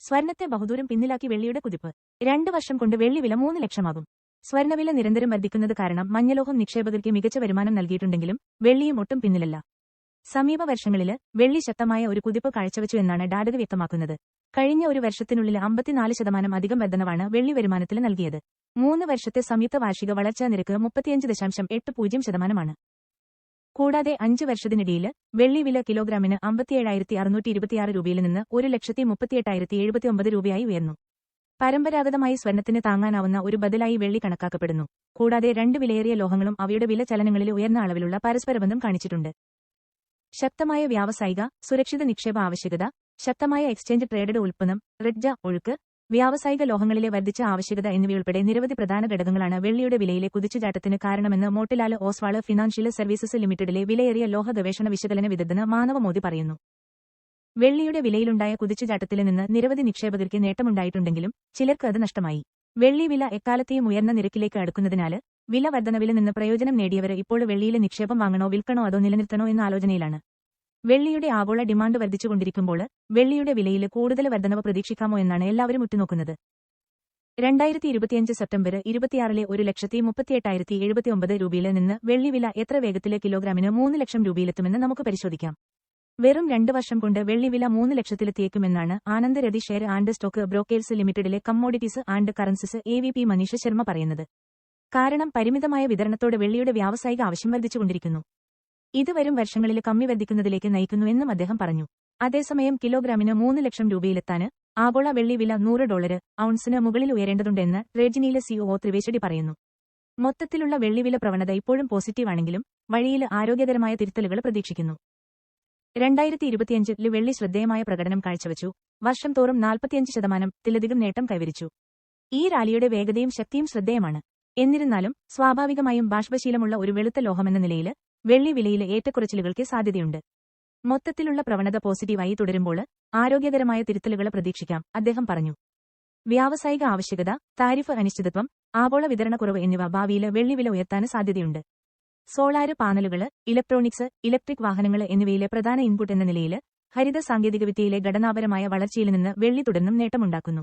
സ്വർണത്തെ ബഹുദൂരം പിന്നിലാക്കി വെള്ളിയുടെ കുതിപ്പ്. രണ്ടു വർഷം കൊണ്ട് വെള്ളി വില മൂന്ന് ലക്ഷമാകും. സ്വർണവില നിരന്തരം വർദ്ധിക്കുന്നത് കാരണം മഞ്ഞലോഹം നിക്ഷേപകർക്ക് മികച്ച വരുമാനം നൽകിയിട്ടുണ്ടെങ്കിലും വെള്ളിയും ഒട്ടും പിന്നിലല്ല. സമീപ വർഷങ്ങളിൽ വെള്ളി ശക്തമായ ഒരു കുതിപ്പ് കാഴ്ചവെച്ചു എന്നാണ് ഡാഡക വ്യക്തമാക്കുന്നത്. കഴിഞ്ഞ ഒരു വർഷത്തിനുള്ളിൽ അമ്പത്തിനാല് ശതമാനം അധികം വർധനവാണ് വെള്ളി വരുമാനത്തിൽ നൽകിയത്. മൂന്ന് വർഷത്തെ സംയുക്ത വാർഷിക വളർച്ചാ നിരക്ക് മുപ്പത്തിയഞ്ച് ദശാംശം എട്ട് പൂജ്യം ശതമാനമാണ്. കൂടാതെ അഞ്ച് വർഷത്തിനിടയിൽ വെള്ളി വില കിലോഗ്രാമിന് അമ്പത്തിയേഴായിരത്തി അറുന്നൂറ്റി ഇരുപത്തിയാറ് രൂപയിൽ നിന്ന് ഒരു ലക്ഷത്തി മുപ്പത്തിയെട്ടായിരത്തി എഴുപത്തിയൊമ്പത് രൂപയായി ഉയർന്നു. പരമ്പരാഗതമായി സ്വർണത്തിന് താങ്ങാനാവുന്ന ഒരു ബദലായി വെള്ളി കണക്കാക്കപ്പെടുന്നു. കൂടാതെ രണ്ട് വിലയേറിയ ലോഹങ്ങളും അവയുടെ വില ചലനങ്ങളിൽ ഉയർന്ന അളവിലുള്ള പരസ്പരബന്ധം കാണിച്ചിട്ടുണ്ട്. ശക്തമായ വ്യാവസായിക സുരക്ഷിത നിക്ഷേപ ആവശ്യകത ശക്തമായ എക്സ്ചേഞ്ച് ട്രേഡഡ് ഉൽപ്പന്നം റെഡ്ജ ഒഴുക്ക് വ്യാവസായിക ലോഹങ്ങളിലെ വർദ്ധിച്ച ആവശ്യകത എന്നിവയുൾപ്പെടെ നിരവധി പ്രധാന ഘടകങ്ങളാണ് വെള്ളിയുടെ വിലയിലെ കുതിച്ചുചാട്ടത്തിന് കാരണമെന്ന് മോട്ടിലാൽ ഓസ്വാൾ ഫിനാൻഷ്യൽ സർവീസസ് ലിമിറ്റഡിലെ വിലയേറിയ ലോഹ ഗവേഷണ വിശകലന വിദഗ്ധന് മാനവ മോദി പറയുന്നു. വെള്ളിയുടെ വിലയിലുണ്ടായ കുതിച്ചുചാട്ടത്തിൽ നിന്ന് നിരവധി നിക്ഷേപകർക്ക് നേട്ടമുണ്ടായിട്ടുണ്ടെങ്കിലും ചിലർക്ക് അത് നഷ്ടമായി. വെള്ളി വില എക്കാലത്തെയും ഉയർന്ന നിരക്കിലേക്ക് അടുക്കുന്നതിനാൽ വില വർധനവിൽ നിന്ന് പ്രയോജനം നേടിയവർ ഇപ്പോൾ വെള്ളിയിലെ നിക്ഷേപം വാങ്ങണോ വിൽക്കണോ അതോ നിലനിർത്തണോ എന്ന ആലോചനയിലാണ്. വെള്ളിയുടെ ആഗോള ഡിമാൻഡ് വർദ്ധിച്ചുകൊണ്ടിരിക്കുമ്പോൾ വെള്ളിയുടെ വിലയിൽ കൂടുതൽ വർധനവ് പ്രതീക്ഷിക്കാമോ എന്നാണ് എല്ലാവരും ഉറ്റുനോക്കുന്നത്. രണ്ടായിരത്തി ഇരുപത്തിയഞ്ച് സെപ്റ്റംബർ ഇരുപത്തിയാറിലെ ഒരു ലക്ഷത്തി മുപ്പത്തിയെട്ടായിരത്തി എഴുപത്തിയൊമ്പത് രൂപയിൽ നിന്ന് വെള്ളി വില എത്ര വേഗത്തിൽ കിലോഗ്രാമിന് മൂന്ന് ലക്ഷം രൂപയിലെത്തുമെന്ന് നമുക്ക് പരിശോധിക്കാം. വെറും രണ്ട് വർഷം കൊണ്ട് വെള്ളി വില മൂന്ന് ലക്ഷത്തിലെത്തിയേക്കുമെന്നാണ് Anand Rathi share and stock brokers ലിമിറ്റഡിലെ commodities and currencies A V P Manish Sharma പറയുന്നത്. കാരണം പരിമിതമായ വിതരണത്തോടെ വെള്ളിയുടെ വ്യാവസായിക ആവശ്യം വർദ്ധിച്ചുകൊണ്ടിരിക്കുന്നു. ഇത് വരും വർഷങ്ങളിൽ കമ്മി വർദ്ധിക്കുന്നതിലേക്ക് നയിക്കുന്നുവെന്നും അദ്ദേഹം പറഞ്ഞു. അതേസമയം കിലോഗ്രാമിന് മൂന്ന് ലക്ഷം രൂപയിലെത്താന് ആഗോള വെള്ളി വില നൂറ് ഡോളർ ഔൺസിന് മുകളിൽ ഉയരേണ്ടതുണ്ടെന്ന് ട്രേജിനിയിലെ സിഒഒ ത്രിവേശടി പറയുന്നു. മൊത്തത്തിലുള്ള വെള്ളിവില പ്രവണത ഇപ്പോഴും പോസിറ്റീവാണെങ്കിലും വഴിയിൽ ആരോഗ്യകരമായ തിരുത്തലുകൾ പ്രതീക്ഷിക്കുന്നു. രണ്ടായിരത്തി ഇരുപത്തിയഞ്ചിൽ വെള്ളി ശ്രദ്ധേയമായ പ്രകടനം കാഴ്ചവച്ചു. വർഷം തോറും നാൽപ്പത്തിയഞ്ച് ശതമാനത്തിലധികം നേട്ടം കൈവരിച്ചു. ഈ റാലിയുടെ വേഗതയും ശക്തിയും ശ്രദ്ധേയമാണ്. എന്നിരുന്നാലും സ്വാഭാവികമായും ബാഷ്പശീലമുള്ള ഒരു വെളുത്ത ലോഹമെന്ന നിലയിൽ വെള്ളി വിലയിലെ ഏറ്റക്കുറച്ചിലുകൾക്ക് സാധ്യതയുണ്ട്. മൊത്തത്തിലുള്ള പ്രവണത പോസിറ്റീവായി തുടരുമ്പോൾ ആരോഗ്യകരമായ തിരുത്തലുകൾ പ്രതീക്ഷിക്കാം അദ്ദേഹം പറഞ്ഞു. വ്യാവസായിക ആവശ്യകത താരിഫ് അനിശ്ചിതത്വം ആഗോള വിതരണക്കുറവ് എന്നിവ ഭാവിയിൽ വെള്ളിവില ഉയർത്താൻ സാധ്യതയുണ്ട്. സോളാര് പാനലുകൾ ഇലക്ട്രോണിക്സ് ഇലക്ട്രിക് വാഹനങ്ങൾ എന്നിവയിലെ പ്രധാന ഇൻപുട്ട് എന്ന നിലയിൽ ഹരിത സാങ്കേതികവിദ്യയിലെ ഘടനാപരമായ വളർച്ചയിൽ നിന്ന് വെള്ളി തുടർന്നും നേട്ടമുണ്ടാക്കുന്നു.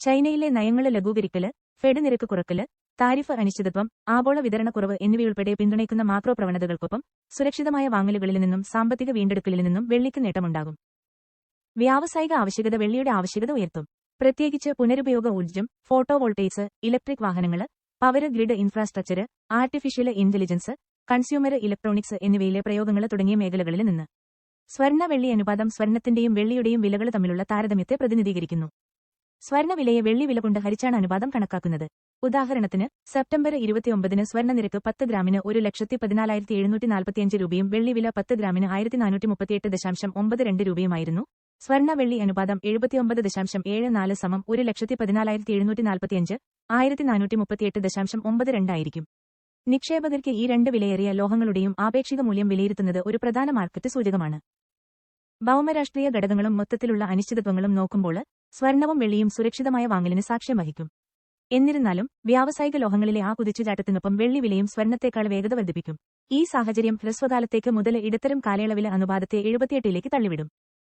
ചൈനയിലെ നയങ്ങൾ ലഘൂകരിക്കൽ ഫെഡ് നിരക്ക് കുറക്കൽ താരിഫ് അനിശ്ചിതത്വം ആഗോള വിതരണക്കുറവ് എന്നിവയുൾപ്പെടെ പിന്തുണയ്ക്കുന്ന മാക്രോ പ്രവണതകൾക്കൊപ്പം സുരക്ഷിതമായ വാങ്ങലുകളിൽ നിന്നും സാമ്പത്തിക വീണ്ടെടുക്കലിൽ നിന്നും വെള്ളിക്ക് നേട്ടമുണ്ടാകും. വ്യാവസായിക ആവശ്യകത വെള്ളിയുടെ ആവശ്യകത ഉയർത്തും. പ്രത്യേകിച്ച് പുനരുപയോഗ ഊർജം ഫോട്ടോ വോൾട്ടേജ് ഇലക്ട്രിക് വാഹനങ്ങൾ power grid infrastructure artificial intelligence consumer electronics എന്നിവയിലെ പ്രയോഗങ്ങൾ തുടങ്ങിയ മേഖലകളിൽ നിന്ന്. സ്വർണ വെള്ളി അനുപാതം സ്വർണത്തിന്റെയും വെള്ളിയുടെയും വിലകൾ തമ്മിലുള്ള താരതമ്യത്തെ പ്രതിനിധീകരിക്കുന്നു. സ്വർണ വെള്ളിവില വെള്ളി വില കൊണ്ട് ഹരിച്ചാണ് അനുപാതം കണക്കാക്കുന്നത്. ഉദാഹരണത്തിന് സെപ്റ്റംബർ ഇരുപത്തിയൊമ്പതിന് സ്വർണ നിരക്ക് പത്ത് ഗ്രാമിന് ഒരു ലക്ഷത്തി പതിനാലായിരത്തി എഴുന്നൂറ്റി നാൽപ്പത്തിയഞ്ച് രൂപയും വെള്ളിവില പത്ത് ഗ്രാമിന് ആയിരത്തി നാനൂറ്റി മുപ്പത്തിയെട്ട് ദശാംശം ഒമ്പത് രണ്ട് രൂപയുമായിരുന്നു. സ്വർണ വെള്ളി അനുപാതം എഴുപത്തിയൊമ്പത് ദശാംശം ഏഴ് നാല് സമം ഒരു ലക്ഷത്തി പതിനാലായിരത്തി എഴുന്നൂറ്റി നാൽപ്പത്തിയഞ്ച് ആയിരത്തി നാനൂറ്റി മുപ്പത്തിയെട്ട് ദശാംശം ഒമ്പത് രണ്ടായിരിക്കും നിക്ഷേപകർക്ക് ഈ രണ്ട് വിലയേറിയ ലോഹങ്ങളുടെയും ആപേക്ഷിക മൂല്യം വിലയിരുത്തുന്നത് ഒരു പ്രധാന മാർക്കറ്റ് സൂചകമാണ്. ഭൗമരാഷ്ട്രീയ ഘടകങ്ങളും മൊത്തത്തിലുള്ള അനിശ്ചിതത്വങ്ങളും നോക്കുമ്പോൾ സ്വർണവും വെള്ളിയും സുരക്ഷിതമായ വാങ്ങലിന് സാക്ഷ്യം വഹിക്കും. എന്നിരുന്നാലും വ്യാവസായിക ലോഹങ്ങളിലെ ആ കുതിച്ചുചാട്ടത്തിനൊപ്പം വെള്ളി വിലയും സ്വർണത്തേക്കാൾ വേഗത വർദ്ധിപ്പിക്കും. ഈ സാഹചര്യം ഹ്രസ്വകാലത്തേക്ക് മുതൽ ഇടത്തരം കാലയളവിലെ അനുപാതത്തെ എഴുപത്തിയെട്ടിലേക്ക് തള്ളിവിടും.